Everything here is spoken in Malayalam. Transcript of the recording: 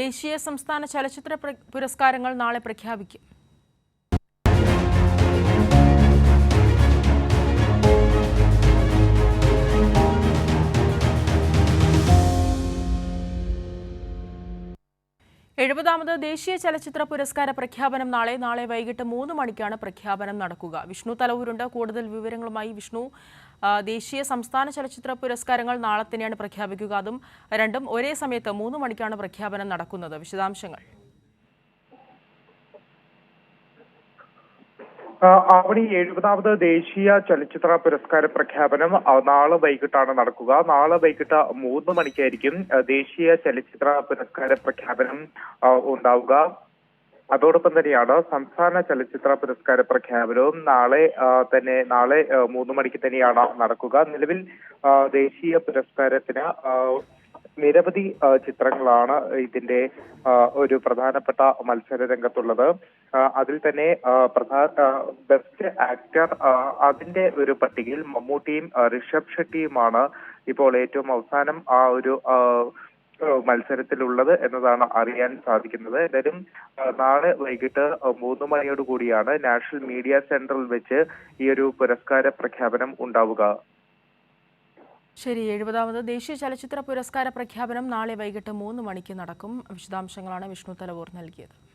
ദേശീയ സംസ്ഥാന ചലച്ചിത്ര പുരസ്കാരങ്ങൾ നാളെ പ്രഖ്യാപിക്കും. എഴുപതാമത് ദേശീയ ചലച്ചിത്ര പുരസ്കാര പ്രഖ്യാപനം നാളെ നാളെ വൈകിട്ട് മൂന്ന് മണിക്കാണ് പ്രഖ്യാപനം നടക്കുക. വിഷ്ണു തലവൂരുണ്ട്. കൂടുതൽ വിവരങ്ങളുമായി വിഷ്ണു ദേശീയ സംസ്ഥാന ചലച്ചിത്ര പുരസ്കാരങ്ങൾ നാളെ തന്നെയാണ് പ്രഖ്യാപിക്കുക. അതും രണ്ടും ഒരേ സമയത്ത് മൂന്ന് മണിക്കാണ് പ്രഖ്യാപനം നടക്കുന്നത്. വിശദാംശങ്ങൾ. ആവണി എഴുപതാമത് ദേശീയ ചലച്ചിത്ര പുരസ്കാര പ്രഖ്യാപനം നാളെ വൈകിട്ടാണ് നടക്കുക. നാളെ വൈകിട്ട് മൂന്ന് മണിക്കായിരിക്കും ദേശീയ ചലച്ചിത്ര പുരസ്കാര പ്രഖ്യാപനം ഉണ്ടാവുക. അതോടൊപ്പം തന്നെയാണ് സംസ്ഥാന ചലച്ചിത്ര പുരസ്കാര പ്രഖ്യാപനവും നാളെ തന്നെ നാളെ മൂന്ന് മണിക്ക് തന്നെയാണ് നടക്കുക. നിലവിൽ ദേശീയ പുരസ്കാരത്തിന് നിരവധി ചിത്രങ്ങളാണ് ഇതിന്റെ ഒരു പ്രധാനപ്പെട്ട മത്സര രംഗത്തുള്ളത് അതിൽ തന്നെ പ്രധാന ബെസ്റ്റ് ആക്ടർ അതിന്റെ ഒരു പട്ടികയിൽ മമ്മൂട്ടിയും ഋഷഭ് ഷെട്ടിയുമാണ് ഇപ്പോൾ ഏറ്റവും അവസാനം ആ ഒരു മത്സരത്തിലുള്ളത് എന്നതാണ് അറിയാൻ സാധിക്കുന്നത്. എന്തായാലും നാളെ വൈകിട്ട് മൂന്ന് മണിയോടുകൂടിയാണ് നാഷണൽ മീഡിയ സെന്ററിൽ വെച്ച് ഈ ഒരു പുരസ്കാര പ്രഖ്യാപനം ഉണ്ടാവുക. ശരി എഴുപതാമത് ദേശീയ ചലച്ചിത്ര പുരസ്കാര പ്രഖ്യാപനം നാളെ വൈകിട്ട് മൂന്ന് മണിക്ക് നടക്കും. വിശദാംശങ്ങളാണ് വിഷ്ണു തലവൂർ നൽകിയത്.